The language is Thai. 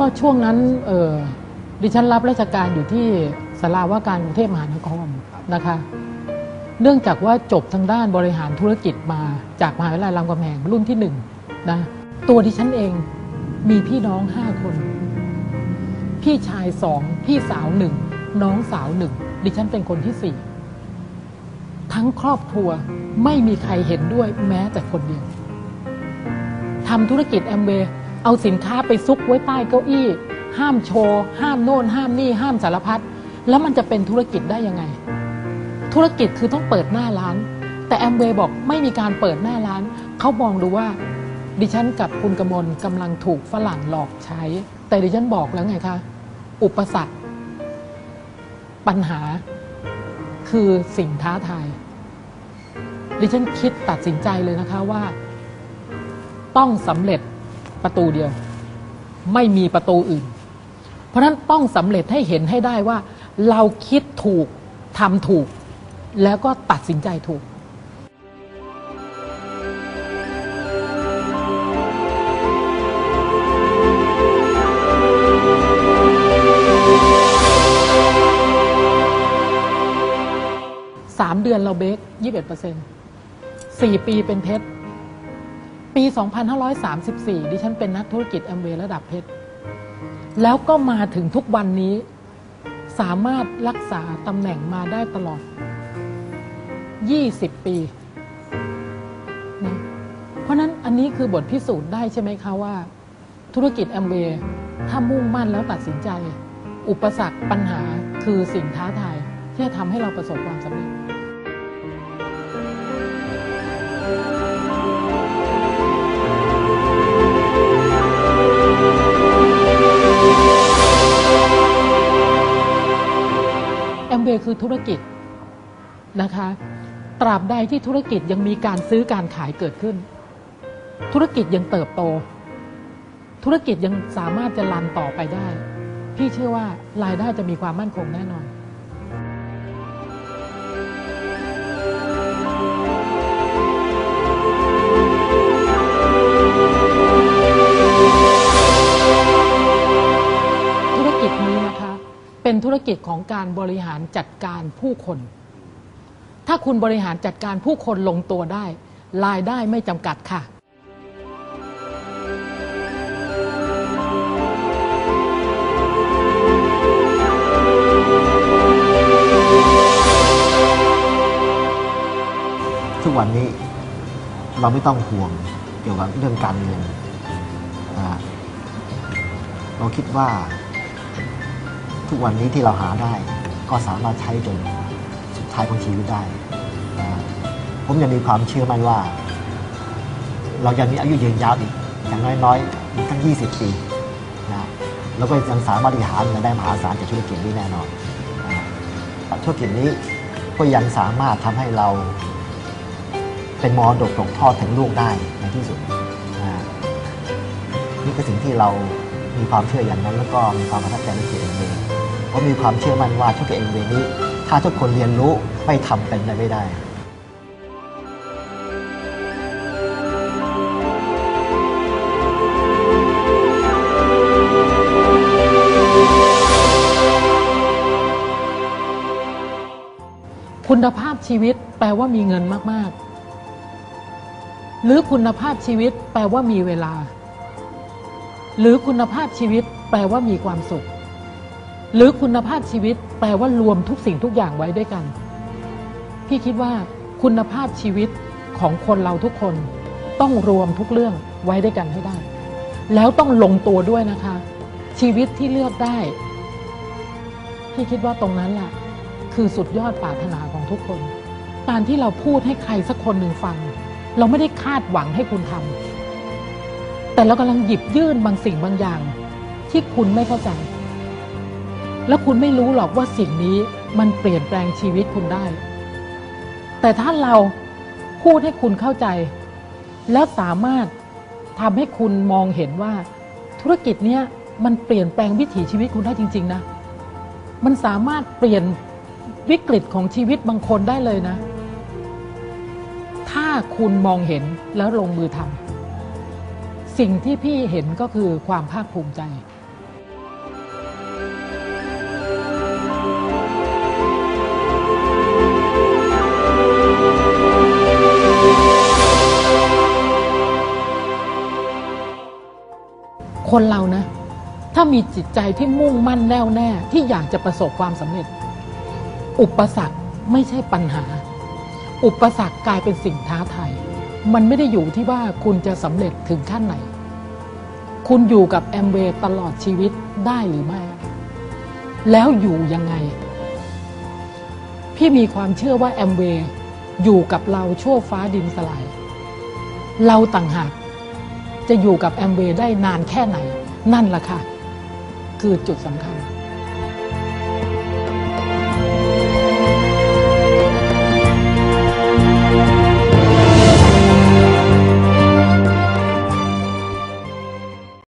ก็ช่วงนั้นเออดิฉันรับราชการอยู่ที่สาราว่าการกรุงเทพมหานครนะคะ เนื่องจากว่าจบทางด้านบริหารธุรกิจมาจากมหาวิทยาลัยรามคำแหงรุ่นที่หนึ่งนะตัวดิฉันเองมีพี่น้องห้าคน พี่ชายสองพี่สาวหนึ่งน้องสาวหนึ่งดิฉันเป็นคนที่สี่ทั้งครอบครัวไม่มีใครเห็นด้วยแม้แต่คนเดียวทำธุรกิจแอมเวย์ เอาสินค้าไปซุกไว้ใต้เก้าอี้ ห้ามโชว์ ห้ามโน่น ห้ามนี่ห้ามสารพัดแล้วมันจะเป็นธุรกิจได้ยังไง ธุรกิจคือต้องเปิดหน้าร้าน แต่แอมเวย์บอกไม่มีการเปิดหน้าร้าน เขามองดูว่า ดิฉันกับคุณกมลกำลังถูกฝรั่งหลอกใช้ แต่ดิฉันบอกแล้วไงคะ อุปสรรค ปัญหา คือสิ่งท้าทาย ดิฉันคิดตัดสินใจเลยนะคะว่า ต้องสำเร็จ ประตูเดียว ไม่มีประตูอื่น เพราะฉะนั้นต้องสำเร็จให้เห็นให้ได้ว่า เราคิดถูกทำถูก แล้วก็ตัดสินใจถูกสามเดือนเราเบรกยี่สิบเปอร์เซ็นต์สี่ปีเป็นเพชร ปี 2534 ดิฉันเป็นนักธุรกิจแอมเวย์ระดับเพชร แล้วก็มาถึงทุกวันนี้ สามารถรักษาตำแหน่งมาได้ตลอด 20 ปีนะเพราะนั้นอันนี้คือบทพิสูจน์ได้ใช่ไหมคะว่า ธุรกิจแอมเวย์ถ้ามุ่งมั่นแล้วตัดสินใจ อุปสรรคปัญหาคือสิ่งท้าทาย ที่จะทำให้เราประสบความสำเร็จ เลยคือธุรกิจนะคะ ตราบใดที่ธุรกิจยังมีการซื้อการขายเกิดขึ้น ธุรกิจยังเติบโต ธุรกิจยังสามารถจะรันต่อไปได้ พี่เชื่อว่ารายได้จะมีความมั่นคงแน่นอน ธุรกิจของการบริหารจัดการผู้คน ถ้าคุณบริหารจัดการผู้คนลงตัวได้ รายได้ไม่จำกัดค่ะทุกวันนี้เราไม่ต้องห่วงเกี่ยวกับเรื่องการเงินเราคิดว่า ทุกวันนี้ที่เราหาได้ ก็สามารถใช้จนสุดท้ายของชีวิตได้ผมยังมีความเชื่อมั่นว่า เรายังมีอายุยืนยาวอีกอย่างน้อยๆอีกตั้ง 20 ปีนะแล้วก็ยังสามารถบริหาเงินได้มหาศาลจากธุรกิจนี้แน่นอนธุรกิจนี้ก็ยังสามารถทำให้เราเป็นมรดกตกทอดถึงลูกได้ในที่สุดนี่คือสิ่งที่เรามีความเชื่ออย่างนั้น แล้วก็มีความประทับใจในตัวเอง เองเพราะมีความเชื่อมั่นว่าธุกเองเวนี้ ถ้าทุกคนเรียนรู้ไม่ทำเป็นไปไม่ได้คุณภาพชีวิตแปลว่ามีเงินมาก ๆ หรือคุณภาพชีวิตแปลว่ามีเวลา หรือคุณภาพชีวิตแปลว่ามีความสุข หรือคุณภาพชีวิตแปลว่ารวมทุกสิ่งทุกอย่างไว้ด้วยกัน พี่คิดว่าคุณภาพชีวิตของคนเราทุกคน ต้องรวมทุกเรื่องไว้ด้วยกันให้ได้ แล้วต้องลงตัวด้วยนะคะ ชีวิตที่เลือกได้ พี่คิดว่าตรงนั้นแหละคือสุดยอดปรารถนาของทุกคน การที่เราพูดให้ใครสักคนหนึ่งฟัง เราไม่ได้คาดหวังให้คุณทำแต่เรากำลังหยิบยื่นบางสิ่งบางอย่าง ที่คุณไม่เข้าใจ แล้วคุณไม่รู้หรอกว่าสิ่งนี้มันเปลี่ยนแปลงชีวิตคุณได้ แต่ถ้าเราพูดให้คุณเข้าใจ แล้วสามารถทำให้คุณมองเห็นว่า ธุรกิจเนี้ยมันเปลี่ยนแปลงวิถีชีวิตคุณได้จริง ๆ นะ มันสามารถเปลี่ยนวิกฤตของชีวิตบางคนได้เลยนะ ถ้าคุณมองเห็นแล้วลงมือทำสิ่งที่พี่เห็นก็คือความภาคภูมิใจ คนเรานะ ถ้ามีจิตใจที่มุ่งมั่นแน่วแน่ ที่อยากจะประสบความสำเร็จ อุปสรรคไม่ใช่ปัญหา อุปสรรคกลายเป็นสิ่งท้าทายมันไม่ได้อยู่ที่ว่าคุณจะสำเร็จถึงขั้นไหน คุณอยู่กับแอมเวย์ตลอดชีวิตได้หรือไม่ แล้วอยู่ยังไง พี่มีความเชื่อว่าแอมเวย์อยู่กับเราชั่วฟ้าดินสลาย เราต่างหาก จะอยู่กับแอมเวย์ได้นานแค่ไหน นั่นแหละค่ะ คือจุดสำคัญ